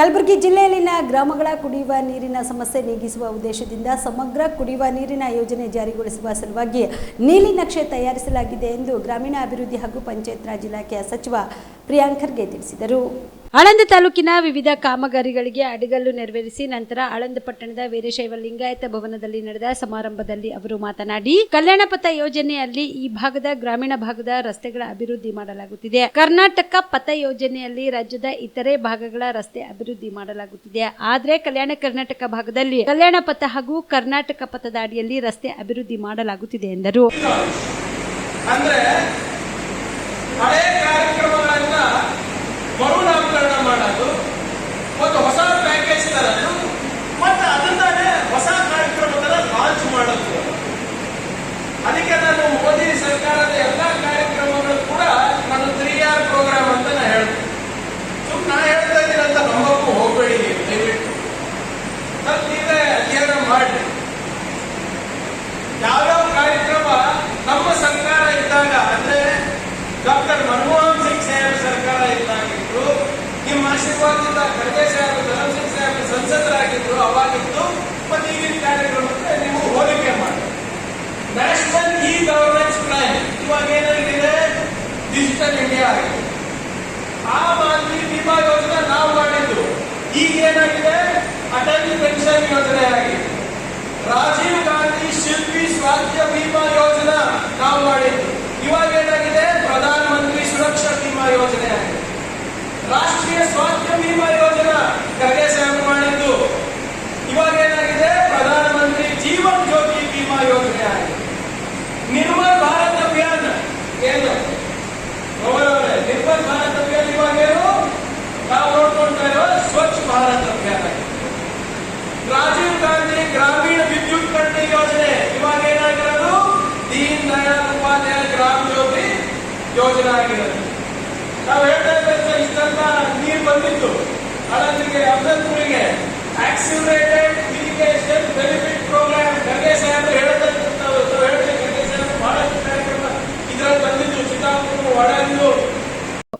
ಕಲಬುರಗಿ ಜಿಲ್ಲೆಯಲ್ಲಿನ ಗ್ರಾಮಗಳ ಕುಡಿಯುವ ನೀರಿನ ಸಮಸ್ಯೆ ನೀಗಿಸುವ ಉದ್ದೇಶದಿಂದ ಸಮಗ್ರ ಕುಡಿಯುವ ನೀರಿನ ಯೋಜನೆ ಜಾರಿಗೊಳಿಸುವ ಸಲುವಾಗಿ ನೀಲಿ ನಕ್ಷೆ ತಯಾರಿಸಲಾಗಿದೆ ಎಂದು ಗ್ರಾಮೀಣಾಭಿವೃದ್ಧಿ ಹಾಗೂ ಪಂಚಾಯತ್ ರಾಜ್ ಇಲಾಖೆಯ ಸಚಿವ ಪ್ರಿಯಾಂಕ್ ಖರ್ಗೆ ತಿಳಿಸಿದರು. ಆಳಂದ ತಾಲೂಕಿನ ವಿವಿಧ ಕಾಮಗಾರಿಗಳಿಗೆ ಅಡಿಗಲ್ಲು ನೆರವೇರಿಸಿ ನಂತರ ಆಳಂದ ಪಟ್ಟಣದ ವೀರಶೈವ ಲಿಂಗಾಯತ ಭವನದಲ್ಲಿ ನಡೆದ ಸಮಾರಂಭದಲ್ಲಿ ಅವರು ಮಾತನಾಡಿ, ಕಲ್ಯಾಣ ಪಥ ಯೋಜನೆಯಲ್ಲಿ ಈ ಭಾಗದ ಗ್ರಾಮೀಣ ಭಾಗದ ರಸ್ತೆಗಳ ಅಭಿವೃದ್ಧಿ ಮಾಡಲಾಗುತ್ತಿದೆ. ಕರ್ನಾಟಕ ಪಥ ಯೋಜನೆಯಲ್ಲಿ ರಾಜ್ಯದ ಇತರೆ ಭಾಗಗಳ ರಸ್ತೆ ಅಭಿವೃದ್ಧಿ ಮಾಡಲಾಗುತ್ತಿದೆ. ಆದರೆ ಕಲ್ಯಾಣ ಕರ್ನಾಟಕ ಭಾಗದಲ್ಲಿ ಕಲ್ಯಾಣ ಪಥ ಹಾಗೂ ಕರ್ನಾಟಕ ಪಥದ ಅಡಿಯಲ್ಲಿ ರಸ್ತೆ ಅಭಿವೃದ್ಧಿ ಮಾಡಲಾಗುತ್ತಿದೆ ಎಂದರು. ಅಂದ್ರೆ ಹಳೆ ಕಾರ್ಯಕ್ರಮಗಳನ್ನ ಯಾವ್ಯಾವ ಕಾರ್ಯಕ್ರಮ ನಮ್ಮ ಸರ್ಕಾರ ಇದ್ದಾಗ, ಅಂದ್ರೆ ಡಾಕ್ಟರ್ ಮನಮೋಹನ್ ಸಿಂಗ್ ಸಾಹೇಬ್ ಸರ್ಕಾರ ಇದ್ದಾಗಿತ್ತು, ನಿಮ್ಮ ಆಶೀರ್ವಾದದಿಂದ ಖರ್ಗೆ ಸಾಹೇಬ್ ಧರಮ್ ಸಿಂಗ್ ಸಾಹೇಬ್ ಸಂಸದರಾಗಿದ್ರು, ಅವಾಗಿತ್ತು, ಮತ್ತೆ ಈಗಿನ ಕಾರ್ಯಕ್ರಮಕ್ಕೆ ನೀವು ಹೋಲಿಕೆ ಮಾಡಿ. ನ್ಯಾಷನಲ್ ಇ ಗವರ್ನೆನ್ಸ್ ಪ್ಲಾನ್ ಇವಾಗ ಏನಾಗಿದೆ? ಡಿಜಿಟಲ್ ಇಂಡಿಯಾ ಆಗಿದೆ. ಆ ಮಾದರಿ ವಿಮಾ ಯೋಜನೆ ನಾವು ಮಾಡಿದ್ದು. ಈಗ ಏನಾಗಿದೆ? ಅಟಲ್ ಪೆನ್ಷನ್ ಯೋಜನೆ ಆಗಿದೆ. ರಾಜೀವ್ ಗಾಂಧಿ ಶಿಲ್ಪಿ ಸ್ವಾಸ್ಥ್ಯ ಬಿಮಾ ಯೋಜನಾ ನಾವು ಮಾಡಿದ್ದು ಇವಾಗ ಏನಾಗಿದೆ ಪ್ರಧಾನ ಮಂತ್ರಿ ಸುರಕ್ಷಾ ಬಿಮಾ ಯೋಜನೆ ಆಗಿದೆ ರಾಷ್ಟ್ರೀಯ ಸ್ವಾಸ್ಥ್ಯ ಬಿಮಾ ಯೋಜನಾ ಖರ್ಗೆ ಸಾಹೇಬ್ ಮಾಡಿದ್ದು ಇವಾಗ ಏನಾಗಿದೆ ಪ್ರಧಾನ ಮಂತ್ರಿ ಜೀವನ್ ಜ್ಯೋತಿ ಬಿಮಾ ಯೋಜನೆ ಆಗಿದೆ ನಿರ್ಮಲ್ ಭಾರತ್ ಅಭಿಯಾನ ಏನು ಗೌರವರೇ ನಿರ್ಮಲ್ ಭಾರತ್ ಅಭಿಯಾನ ಇವಾಗ ಏನು ನಾವು ನೋಡ್ಕೊಳ್ತಾ ಇರೋ ಸ್ವಚ್ಛ ಭಾರತ್ ಅಭಿಯಾನ ಆಗಿದೆ. ರಾಜೀವ್ ಗಾಂಧಿ ಗ್ರಾಮೀಣ ವಿದ್ಯುತ್ ಕಟ್ಟೆ ಯೋಜನೆ ಇವಾಗ ಏನಾಗಿರೋದು ದೀನ್ ದಯಾಳ್ ಉಪಾಧ್ಯಾಯ ಗ್ರಾಮ ಜ್ಯೋತಿ ಯೋಜನೆ ಆಗಿರೋದು ನಾವು ಹೇಳ್ತಾ ಇದ್ದಂತ ಇಷ್ಟೆಲ್ಲ ನೀರು ಬಂದಿತ್ತು ಅದಕ್ಕೆ ಅಭ್ಯರ್ಥಿಗಳಿಗೆ ಆಕ್ಸಿಲರೇಟೆಡ್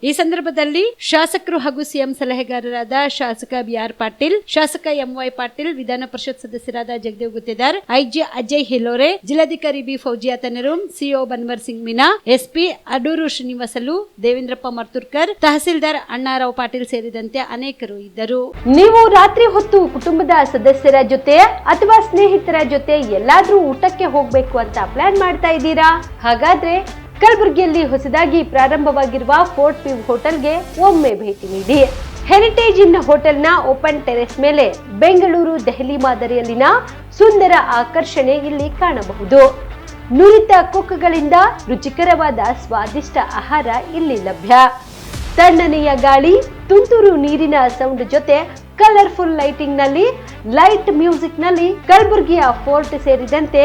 ಈ ಸಂದರ್ಭದಲ್ಲಿ ಶಾಸಕರು ಹಾಗೂ ಸಿಎಂ ಸಲಹೆಗಾರರಾದ ಶಾಸಕ ಬಿಆರ್ ಪಾಟೀಲ್, ಶಾಸಕ ಎಂವೈ ಪಾಟೀಲ್, ವಿಧಾನ ಪರಿಷತ್ ಸದಸ್ಯರಾದ ಜಗದೇವ್ ಗುತ್ತೇದಾರ್, ಐಜಿ ಅಜಯ್ ಹಿಲೋರೆ ಜಿಲ್ಲಾಧಿಕಾರಿ B Fouzia Taranum CO Bhanwar Singh Meena, SP Adooru Srinivasulu, Devendrappa Marthurkar, tahsildar Annarao Patil ಸೇರಿದಂತೆ ಅನೇಕರು ಇದ್ದರು. ನೀವು ರಾತ್ರಿ ಹೊತ್ತು ಕುಟುಂಬದ ಸದಸ್ಯರ ಜೊತೆ ಅಥವಾ ಸ್ನೇಹಿತರ ಜೊತೆ ಎಲ್ಲಾದ್ರೂ ಊಟಕ್ಕೆ ಹೋಗ್ಬೇಕು ಅಂತ ಪ್ಲಾನ್ ಮಾಡ್ತಾ ಇದ್ದೀರಾ? ಹಾಗಾದ್ರೆ ಕಲಬುರಗಿಯಲ್ಲಿ ಹೊಸದಾಗಿ ಪ್ರಾರಂಭವಾಗಿರುವ ಫೋರ್ಟ್ ವ್ಯೂ ಹೋಟೆಲ್ಗೆ ಒಮ್ಮೆ ಭೇಟಿ ನೀಡಿ. ಹೆರಿಟೇಜ್ ಇನ್ ಹೋಟೆಲ್ನ ಓಪನ್ ಟೆರೆಸ್ ಮೇಲೆ ಬೆಂಗಳೂರು, ದೆಹಲಿ ಮಾದರಿಯಲ್ಲಿನ ಸುಂದರ ಆಕರ್ಷಣೆ ಇಲ್ಲಿ ಕಾಣಬಹುದು. ನುರಿತ ಕುಕ್ಗಳಿಂದ ರುಚಿಕರವಾದ ಸ್ವಾದಿಷ್ಟ ಆಹಾರ ಇಲ್ಲಿ ಲಭ್ಯ. ತಣ್ಣನೆಯ ಗಾಳಿ, ತುಂತುರು ನೀರಿನ ಸೌಂಡ್ ಜೊತೆ ಕಲರ್ಫುಲ್ ಲೈಟಿಂಗ್ನಲ್ಲಿ ಲೈಟ್ ಮ್ಯೂಸಿಕ್ನಲ್ಲಿ ಕಲಬುರ್ಗಿಯ ಫೋರ್ಟ್ ಸೇರಿದಂತೆ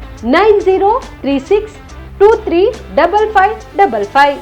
nine zero three six two three double five double five